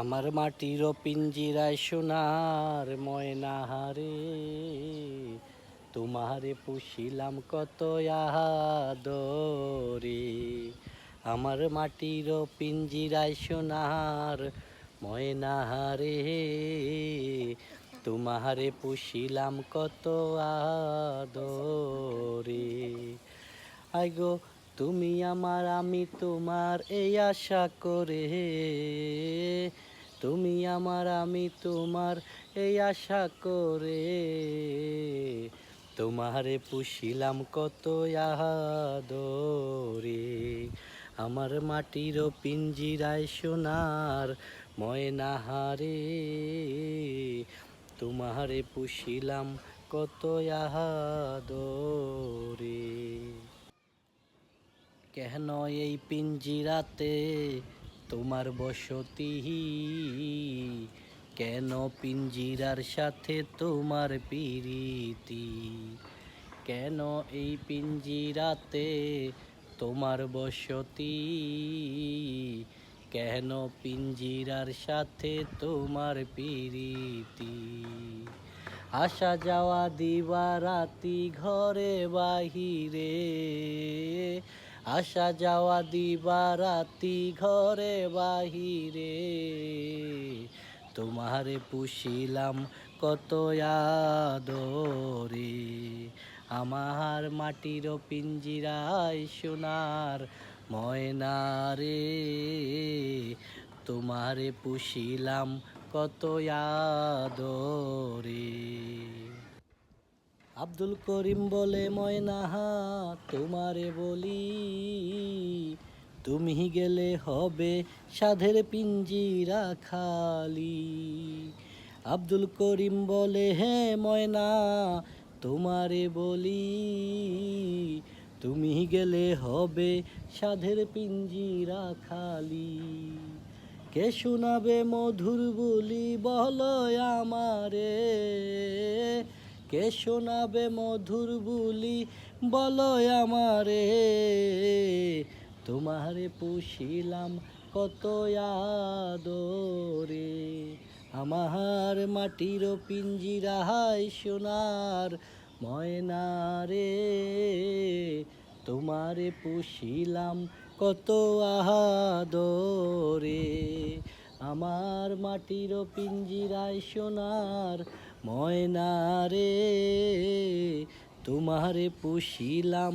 আমার মাটির পিঞ্জিরায় সোনার ময়না হারে, তোমারে পুষিলাম কত আদরে। আমার মাটির পিঞ্জিরায় সোনার ময়না হারে, তোমারে পুষিলাম কত আদরে। আইগো তুমি আমার, আমি তোমার এই আশা করে আমার, আমি তোমার এই আশা করে। তোমারে পুষিলাম কত আদরে। আমার মাটির পিঞ্জিরায় সোনার ময়নাহারে তোমারে পুষিলাম কত আদরে। কেন এই পিঞ্জিরাতে তোমার বসতি? কেন পিঞ্জিরার সাথে তোমার পিরিতি? কেন এই পিঞ্জিরাতে তোমার বসতি? কেন পিঞ্জিরার সাথে তোমার পিরিতি? আসা যাওয়া দিবা রাতি ঘরে বাহিরে। আসা যাওয়া দিবা রাতি ঘরে বাহিরে। তোমারে পুষিলাম কত আদরে। আমার মাটির পিঞ্জিরায় সোনার ময়নারে তোমারে পুষিলাম কত আদরে। আব্দুল করিম বলে ময়নাহা তোমারে বলি। তুমি গেলে হবে সাধের পিঞ্জিরা খালি। আব্দুল করিম বলে, হে ময়না, তোমারে বলি, তুমি গেলে হবে সাধের পিঞ্জিরা খালি। কে শোনাবে মধুর বলি, বলো আমারে। কে শোনাবে মধুর বুলি, বলো আমারে। তোমারে পুষিলাম কত আদরে। আমার মাটির পিঞ্জিরাহাই সোনার ময়নারে তোমারে পুষিলাম কত আদরে। আমার মাটির পিঞ্জিরায় সোনার ময়নারে তোমারে পুষিলাম